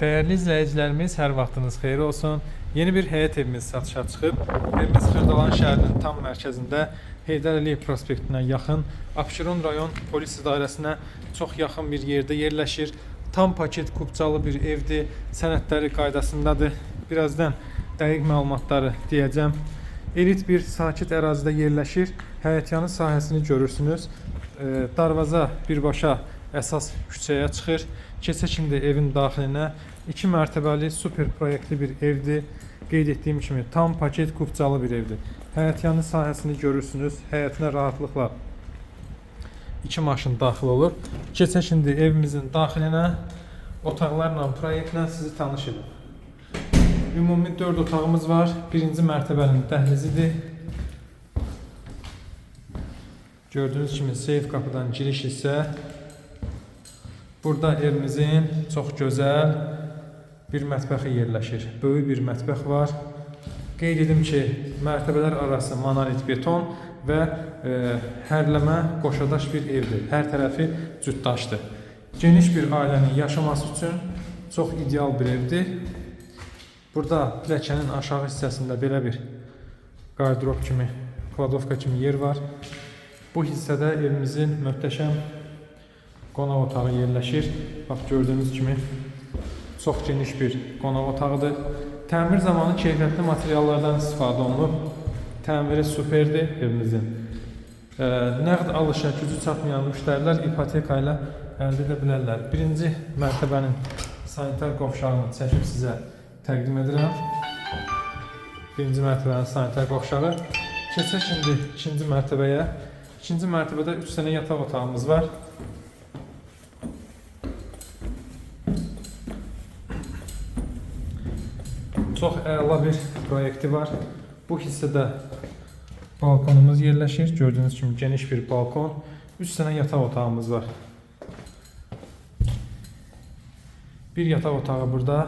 Değerli izləyicilərimiz, hər vaxtınız xeyir olsun. Yeni bir həyət evimiz satışa çıxıb. Evimiz Xırdalan şəhərinin tam mərkəzində Heydər Əliyev prospektinə yaxın Abşeron rayon polis idarəsinə çox yaxın bir yerdə yerləşir. Tam paket kupçalı bir evdir. Sənədləri qaydasındadır. Birazdan dəqiq məlumatları deyəcəm. Elit bir sakit ərazidə yerləşir. Həyətyanı sahəsini görürsünüz. Darvaza birbaşa əsas küçəyə çıxır. Keçək şimdi evin daxilinə. 2 mərtəbəli super proyektli bir evdir. Qeyd etdiyim kimi tam paket kupçalı bir evdir. Həyətyanı sahəsini görürsünüz. Həyətinə rahatlıqla iki maşın daxil olur. Keçək şimdi evimizin daxilinə. Otaqlarla, proyektlə sizi tanış edim. Ümumi 4 otağımız var. Birinci mərtəbənin dəhlizidir. Gördüğünüz kimi seyf qapıdan giriş isə Burada evimizin çox gözəl bir mətbəxi yerləşir. Böyük bir mətbəx var. Qeyd edim ki, mərtəbələr arası monolit beton və e, hərləmə qoşadaş bir evdir. Hər tərəfi cütdaşdır. Geniş bir ailənin yaşaması üçün çox ideal bir evdir. Burada pilləkənin aşağı hissəsində belə bir qardırop kimi, kladovka kimi yer var. Bu hissədə evimizin möhtəşəm qonaq otağı yerləşir. Bax gördüyünüz kimi çox geniş bir qonaq otağıdır. Təmir zamanı keyfiyyətli materiallardan istifadə olunub. Təmiri superdir evimizin. E, nəqd alışa gücü çatmayan müştərilər ipoteka ilə əldə edə bilərlər. Birinci mərtəbənin sanitar qovşağını çəkib sizə təqdim edirəm. Birinci mərtəbənin sanitar qovşağı. Keçək şimdi ikinci mərtəbəyə. İkinci mərtəbədə 3 dənə yataq otağımız var. Çox əla bir proyekti var. Bu hissədə balkonumuz yerləşir. Gördüyünüz kimi geniş bir balkon. 3 dənə yataq otağımız var. Bir yataq otağı burada.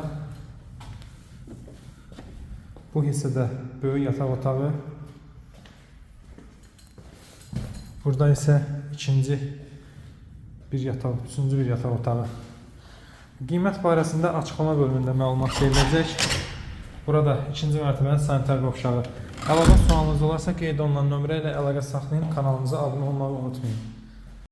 Bu hissədə böyük yataq otağı. Burada isə ikinci bir yataq, üçüncü bir yataq otağı. Qiymət barəsində açıqlama bölümündə məlumat veriləcək. Burada ikinci mərtəbənin sanitar qovşağı. Əlavə sualınız olarsa qeyd olunan nömrə ilə əlaqə saxlayın, kanalımıza abunə olmağı unutmayın.